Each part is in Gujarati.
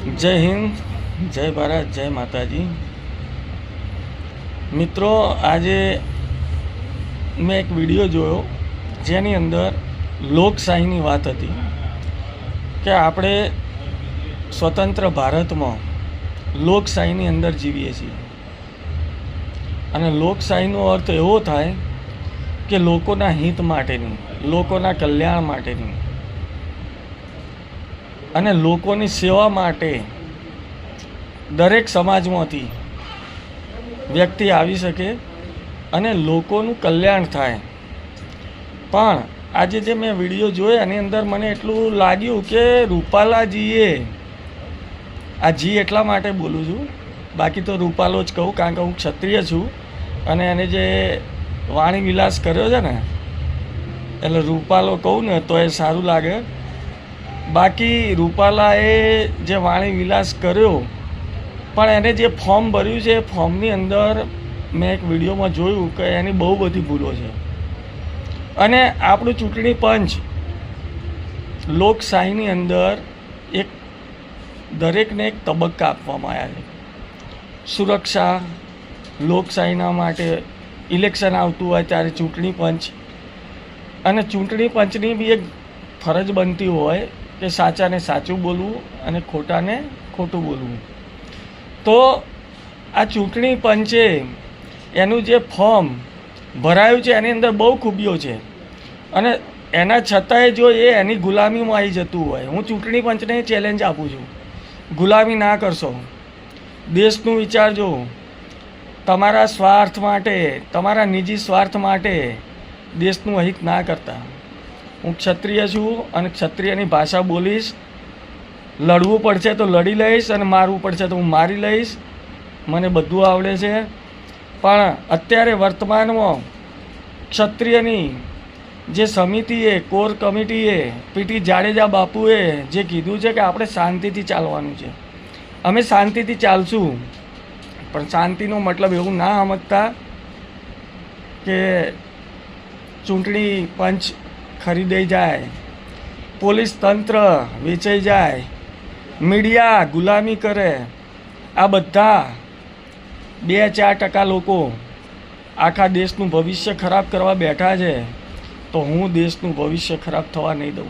જય હિન્દ, જય ભારત, જય માતાજી. મિત્રો, આજે મેં એક વીડિયો જોયો, જેની અંદર લોકશાહીની વાત હતી, કે આપણે સ્વતંત્ર ભારતમાં લોકશાહીની અંદર જીવીએ છીએ. અને લોકશાહીનો અર્થ એવો થાય કે લોકોના હિત માટેની, લોકોના કલ્યાણ માટેની અને લોકોની સેવા માટે દરેક સમાજમાંથી વ્યક્તિ આવી શકે અને લોકોનું કલ્યાણ થાય. પણ આજે જે મેં વીડિયો જોયો એની અંદર મને એટલું લાગ્યું કે રૂપાલાજીએ, આ જી એટલા માટે બોલું છું, બાકી તો રૂપાલો જ કહું કારણ કે હું ક્ષત્રિય છું અને એને જે વાણી વિલાસ કર્યો છે ને, એટલે રૂપાલો કહું ને તો એ સારું લાગે. બાકી રૂપાલાએ જે વાણી વિલાસ કર્યો, પણ એને જે ફોર્મ ભર્યું છે, એ ફોર્મની અંદર મેં એક વિડીયોમાં જોયું કે એની બહુ બધી ભૂલો છે. અને આપણું ચૂંટણી પંચ લોકશાહીની અંદર એક દરેકને એક તબક્કા આપવામાં આવ્યા છે. સુરક્ષા લોકશાહીના માટે ઇલેક્શન આવતું હોય ત્યારે ચૂંટણી પંચ. અને ચૂંટણી પંચની બી એક ફરજ બનતી હોય કે સાચાને સાચું બોલવું અને ખોટાને ખોટું બોલવું. તો આ ચૂંટણી પંચે એનું જે ફોર્મ ભરાયું છે, એની અંદર બહુ ખૂબીઓ છે. અને એના છતાંય જો એ એની ગુલામીમાં આવી જતું હોય, હું ચૂંટણી પંચને ચેલેન્જ આપું છું. ગુલામી ના કરશો. દેશનું વિચારજો. તમારા સ્વાર્થ માટે, તમારા નિજી સ્વાર્થ માટે દેશનું હિત ના કરતા. હું ક્ષત્રિય છું અને ક્ષત્રિયની ભાષા બોલીશ. લડવું પડશે તો લડી લઈશ અને મારવું પડશે તો હું મારી લઈશ. મને બધું આવડે છે. પણ અત્યારે વર્તમાનમાં ક્ષત્રિયની જે સમિતિએ, કોર કમિટીએ પીટી જાડેજા બાપુએ જે કીધું છે કે આપણે શાંતિથી ચાલવાનું છે. અમે શાંતિથી ચાલશું. પણ શાંતિનો મતલબ એવું ના સમજતા કે ચૂંટણી પંચ ખરીદાઈ જાય. પોલીસ તંત્ર વેચાઈ જાય. મીડિયા ગુલામી કરે. આ બધા બે ચાર ટકા લોકો આખા દેશનું ભવિષ્ય ખરાબ કરવા બેઠા છે. તો હું દેશનું ભવિષ્ય ખરાબ થવા નહીં દઉં.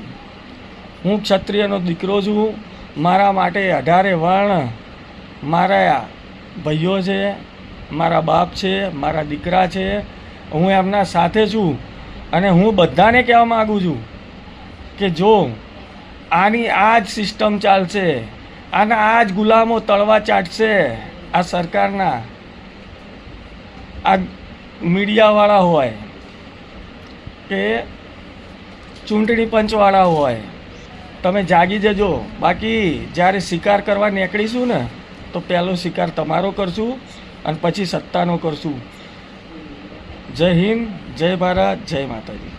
હું ક્ષત્રિયનો દીકરો છું. મારા માટે અઢારે વર્ણ મારા ભાઈઓ છે, મારા બાપ છે, મારા દીકરા છે. હું એમના સાથે છું. અને હું બધાને કહેવા માગું છું કે જો આની આ જ સિસ્ટમ ચાલશે, આના આ જ ગુલામો તળવા ચાટશે, આ સરકારના, આ મીડિયાવાળા હોય કે ચૂંટણી પંચવાળા હોય, તમે જાગી જજો. બાકી જ્યારે શિકાર કરવા નીકળીશું ને, તો પહેલો શિકાર તમારો કરશું અને પછી સત્તાનો કરશું. જય હિન્દ જય ભારત જય માતાજી.